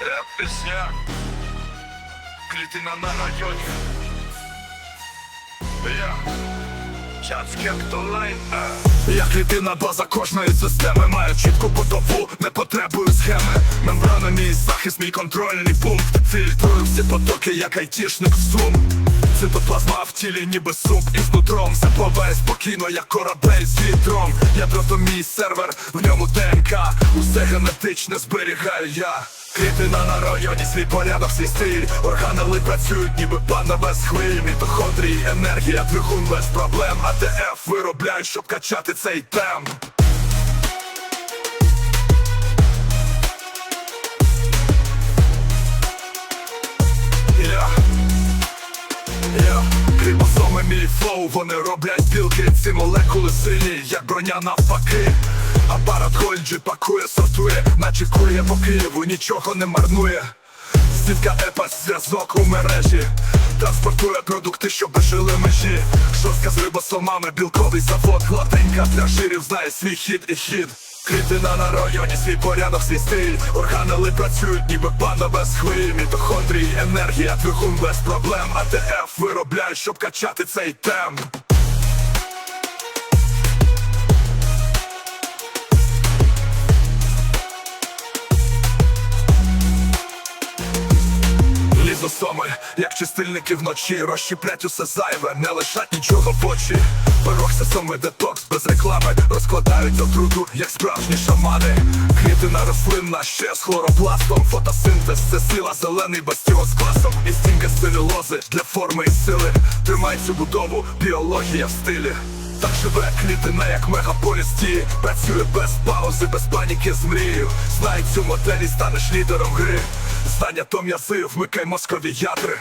Реп пісня. Клітина на районі. Я. Чацьке лайн. Я клітина база кожної системи Маю чітку будову, не потребую схеми Мембрана мій захист, мій контрольний пункт Фільтрую всі потоки, як айтішник в сум Цитоплазма в тілі, ніби суп із нутром Запливає спокійно, як корабель з вітром Ядро то мій сервер, в ньому ДНК Усе генетичне зберігаю я Клітина на районі, свій порядок, свій стиль. Органели працюють, ніби панда без хвиль. Мітохондрії, енергія, двигун без проблем. АТФ виробляють, щоб качати цей темп. Я мій флоу, вони роблять білки. Ці молекули сильні, як броня навпаки Апарат Гольджі пакує, сортує, наче кує по Києву, нічого не марнує. Сітка епас, зв'язок у мережі. Транспортує продукти, щоб жили межі. Жорстка з рибосомами, білковий завод. Гладенька для жирів, знає свій хід і хід. Клітина на районі, свій порядок, свій стиль. Органели працюють, ніби панда без хвиль. Мітохондрії, енергія, двигун без проблем. АТФ виробляють, щоб качати цей темп Лізосоми, як чистильники вночі Розщіплять усе зайве, не лишать нічого в очі. Пероксисоми детокс без реклами Розкладають отруту, як справжні шамани. Клітина рослинна ще з хлоропластом Фотосинтез це сила, зелений бастіон з класом. І стінка целюлози для форми і сили. Тримай цю будову, біологія в стилі. Так живе клітина, як мегаполіс дії Працює без паузи, без паніки з мрією. Знай цю модель і станеш лідером гри Знання то м'язи, вмикай мозкові ядри.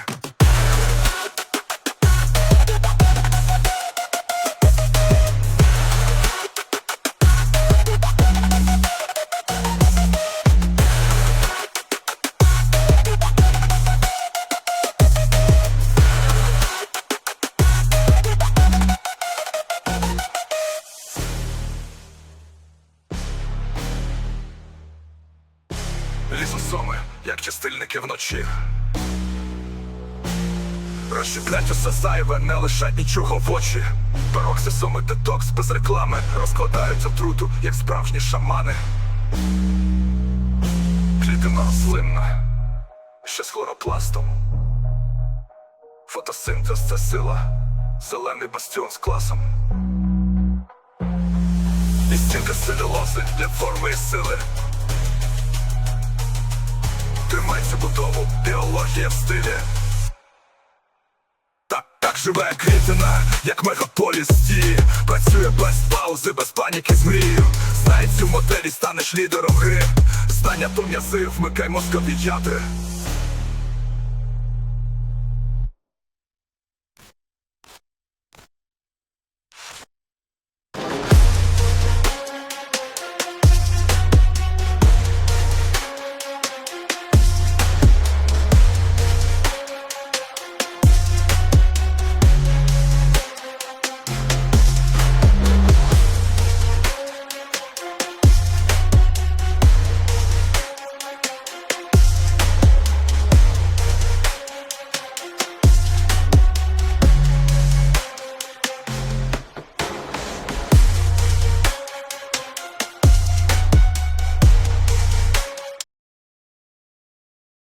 Лісосоми, як частильники вночі. Розщеплять усе зайве, не лишать нічого в очі. Пероксисоми детокс без реклами Розкладають отруту, як справжні шамани. Клітина рослинна Ще з хлоропластом. Фотосинтез це сила Зелений бастіон з класом. І стінка целюлози для форми і сили Тримай цю будову, біологія в стилі. Так, так живе клітина, як мегаполіс ті Працює без паузи, без паніки з мрію. Знай цю і станеш лідером гри. Знання то м'язи, вмикай мозкові